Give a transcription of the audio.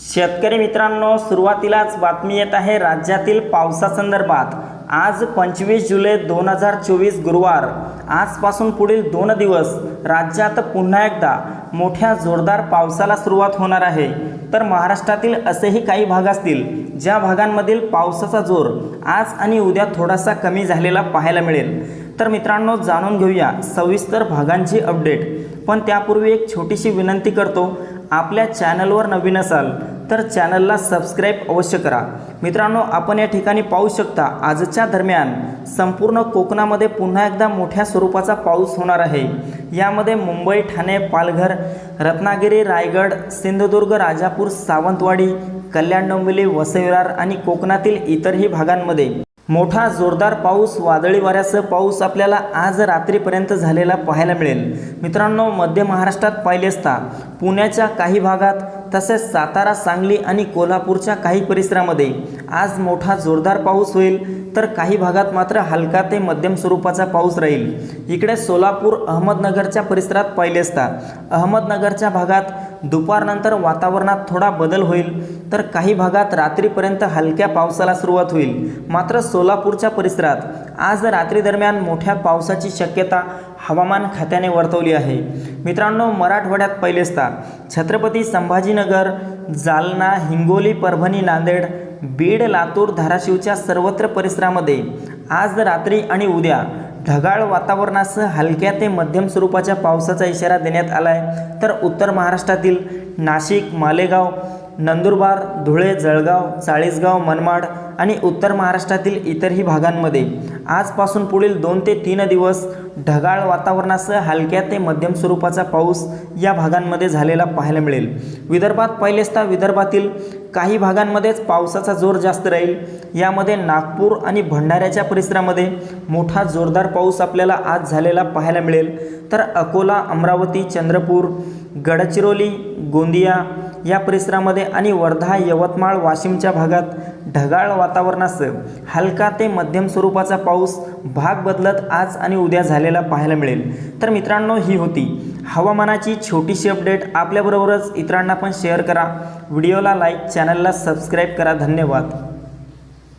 शेतकरी मित्रांनो सुरुवातीलाच बातमी येत आहे राज्यातील पावसासंदर्भात. आज पंचवीस जुलै दोन हजार चोवीस गुरुवार. आजपासून पुढील दोन दिवस राज्यात पुन्हा एकदा मोठ्या जोरदार पावसाला सुरुवात होणार आहे. तर महाराष्ट्रातील असेही काही भाग असतील ज्या भागांमधील पावसाचा जोर आज आणि उद्या थोडासा कमी झालेला पाहायला मिळेल. तर मित्रांनो जाणून घेऊया सविस्तर भागांची अपडेट. पण त्यापूर्वी एक छोटीशी विनंती करतो आपल्या चॅनलवर नवीन असाल तर चॅनलला सबस्क्राईब अवश्य करा. मित्रांनो आपण या ठिकाणी पाहू शकता आजच्या दरम्यान संपूर्ण कोकणामध्ये पुन्हा एकदा मोठ्या स्वरूपाचा पाऊस होणार आहे. यामध्ये मुंबई ठाणे पालघर रत्नागिरी रायगड सिंधुदुर्ग राजापूर सावंतवाडी कल्याण डोंबिवली वसई आणि कोकणातील इतरही भागांमध्ये मोठा जोरदार पाऊस वादळी वाऱ्यासह पाऊस आपल्याला आज रात्रीपर्यंत झालेला पाहायला मिळेल. मित्रांनो मध्य महाराष्ट्रात पाहिले असता पुण्याच्या काही भागात तसेच सातारा सांगली आणि कोल्हापूरच्या काही परिसरामध्ये आज मोठा जोरदार पाऊस होईल. तर काही भागात मात्र हलका ते मध्यम स्वरूपाचा पाऊस राहील. इकडे सोलापूर अहमदनगरच्या परिसरात पाहिले असता अहमदनगरच्या भागात दुपारनंतर वातावरणात थोडा बदल होईल तर काही भागात रात्रीपर्यंत हलक्या पावसाला सुरुवात होईल. मात्र सोलापूरच्या परिसरात आज रात्री दरम्यान मोठ्या पावसाची शक्यता हवामान खात्याने वर्तवली आहे. मित्रांनो मराठवाड्यात पहिले छत्रपती संभाजीनगर जालना हिंगोली परभणी नांदेड बीड लातूर धाराशिवच्या सर्वत्र परिसरामध्ये आज रात्री आणि उद्या ढगाळ वातावरणासह हलक्या ते मध्यम स्वरूपाच्या पावसाचा इशारा देण्यात आला आहे तर उत्तर महाराष्ट्रातील नाशिक मालेगाव नंदुरबार धुळे जळगाव चाळीसगाव मनमाड आणि उत्तर महाराष्ट्रातील इतरही भागांमध्ये आजपासून पुढील दोन ते तीन दिवस ढगाळ वातावरणासह हलक्या ते मध्यम स्वरूपाचा पाऊस या भागांमध्ये झालेला पाहायला मिळेल. विदर्भात पहिले असता विदर्भातील काही भागांमध्येच पावसाचा जोर जास्त राहील. यामध्ये नागपूर आणि भंडाऱ्याच्या परिसरामध्ये मोठा जोरदार पाऊस आपल्याला आज झालेला पाहायला मिळेल. तर अकोला अमरावती चंद्रपूर गडचिरोली गोंदिया या परिसरामध्ये आणि वर्धा यवतमाळ वाशिमच्या भागात ढगाळ वातावरणासह हलका ते मध्यम स्वरूपाचा पाऊस भाग बदलत आज आणि उद्या झालेला पाहायला मिळेल. तर मित्रांनो ही होती हवामानाची छोटीशी अपडेट. आपल्याबरोबरच इतरांना पण शेअर करा. व्हिडिओला लाईक चॅनलला सबस्क्राईब करा. धन्यवाद.